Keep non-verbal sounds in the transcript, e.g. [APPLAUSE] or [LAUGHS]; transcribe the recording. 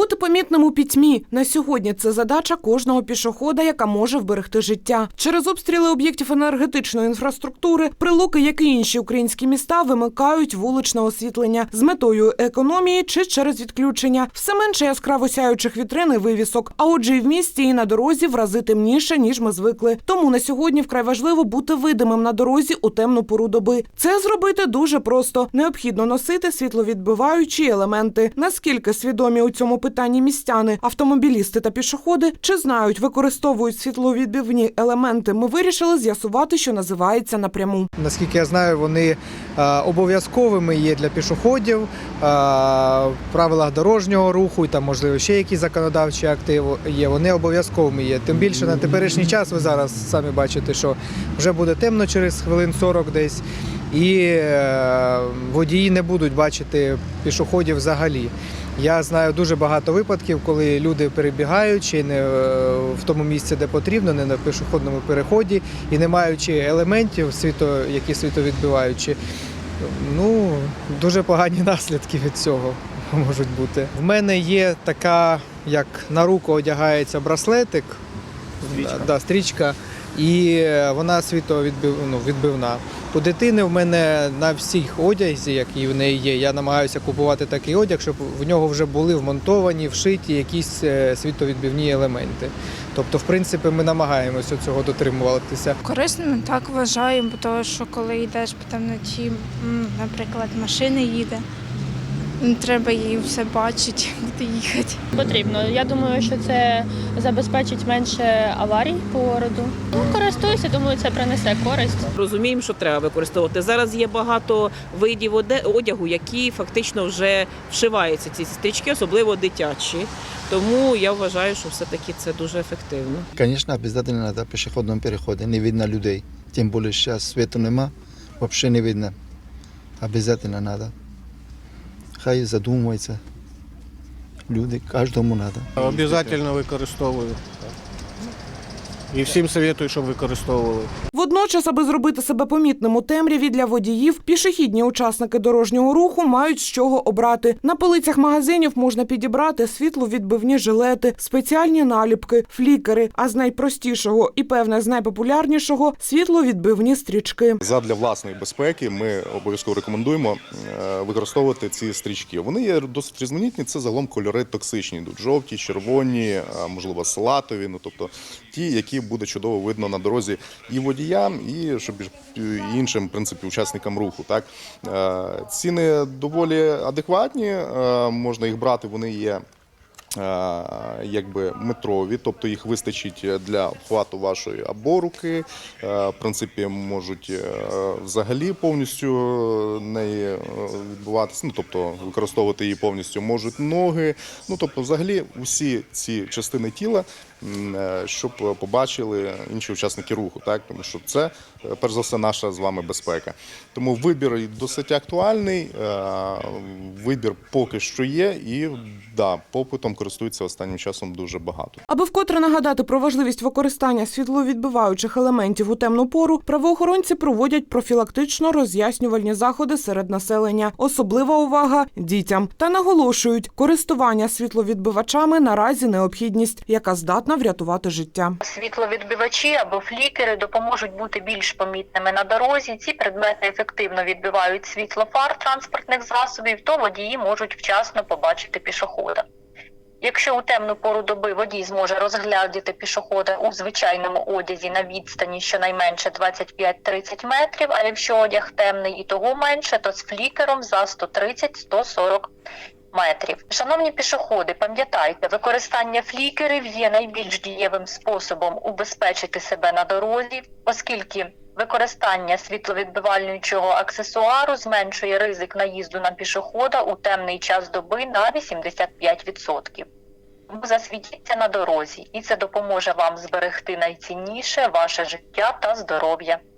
Бути помітним у пітьмі на сьогодні це задача кожного пішохода, яка може вберегти життя. Через обстріли об'єктів енергетичної інфраструктури, прилуки, як і інші українські міста, вимикають вуличне освітлення з метою економії чи через відключення. Все менше яскраво сяючих вітрин і вивісок. А отже, і в місті, і на дорозі в рази темніше, ніж ми звикли. Тому на сьогодні вкрай важливо бути видимим на дорозі у темну пору доби. Це зробити дуже просто. Необхідно носити світловідбиваючі елементи. Наскільки свідомі у цьому питанні містяни, автомобілісти та пішоходи, чи знають, використовують світловідбивні елементи, ми вирішили з'ясувати, що називається напряму. Наскільки я знаю, вони е, обов'язковими є для пішоходів, е, в правилах дорожнього руху і там, можливо, ще якісь законодавчі акти є. Вони обов'язковими є. Тим більше на теперішній час ви зараз самі бачите, що вже буде темно через хвилин 40 десь, і е, водії не будуть бачити пішоходів взагалі. Я знаю дуже багато випадків, коли люди перебігають чи не е, в тому місці, де потрібно, не на пішохідному переході, і не маючи елементів, світо, які світовідбиваючі, ну дуже погані [LAUGHS] наслідки від цього можуть бути. В мене є така, як на руку одягається браслетик, Стрічка. Да, да, стрічка, і е, вона світовідбив, ну, відбивна. У дитини в мене на всіх одязі, які в неї є, я намагаюся купувати такий одяг, щоб в нього вже були вмонтовані, вшиті якісь е, світовідбивні елементи. Тобто, в принципі, ми намагаємося цього дотримуватися. Корисними так вважаю, бо що коли йдеш по темноті, м, наприклад, машина їде, м, треба її все бачити, де їхати. Потрібно. Я думаю, що це забезпечить менше аварій по городу. Ну, користуюся, думаю, це принесе користь. Розуміємо, що треба використовувати. Зараз є багато видів одягу, які фактично вже вшиваються ці стрічки, особливо дитячі. Тому я вважаю, що все-таки це дуже ефективно. Конечно, обязательно надо в пешеходном. Не видно людей. Тем более сейчас света нема. Вообще не видно. Обязательно надо. Хай задумується. Люди, кожному треба. Обов'язково використовую. І всім советую, щоб використовували. Водночас, аби зробити себе помітним у темряві для водіїв, пішохідні учасники дорожнього руху мають з чого обрати. На полицях магазинів можна підібрати світловідбивні жилети, спеціальні наліпки, флікери. А з найпростішого і певне з найпопулярнішого світловідбивні стрічки. Задля власної безпеки ми обов'язково рекомендуємо е, використовувати ці стрічки. Вони є досить різноманітні. Це загалом кольори токсичні. Йдуть жовті, червоні, е, можливо, салатові. Ну тобто ті, які буде чудово видно на дорозі і водіям, і щоб і іншим в принципі учасникам руху. Так Е, ціни доволі адекватні. е, Можна їх брати. Вони є е, якби метрові, тобто їх вистачить для обхвату вашої або руки. В принципі, можуть взагалі повністю неї відбуватися. Ну тобто використовувати її повністю можуть ноги. Ну тобто, взагалі, усі ці частини тіла, щоб побачили інші учасники руху, так тому що це е, перш за все наша з вами безпека. Тому вибір досить актуальний. е, Вибір поки що є, і да, попитом користується останнім часом дуже багато. Аби вкотре нагадати про важливість використання світловідбиваючих елементів у темну пору, правоохоронці проводять профілактично роз'яснювальні заходи серед населення. Особлива увага дітям та наголошують, користування світловідбивачами наразі необхідність, яка здатна врятувати життя. Світловідбивачі або флікери допоможуть бути більш помітними на дорозі. Ці предмети ефективно відбивають світло фар транспортних засобів, то водії можуть вчасно побачити пішохода. Якщо у темну пору доби водій зможе розглядіти пішохода у звичайному одязі на відстані щонайменше 25-30 метрів, а якщо одяг темний і того менше, то з флікером за 130-140 метрів. Шановні пішоходи, пам'ятайте, використання флікерів є найбільш дієвим способом убезпечити себе на дорозі, оскільки використання світловідбивальничого аксесуару зменшує ризик наїзду на пішохода у темний час доби на 85%. Тому Засвітіться на дорозі, і це допоможе вам зберегти найцінніше ваше життя та здоров'я.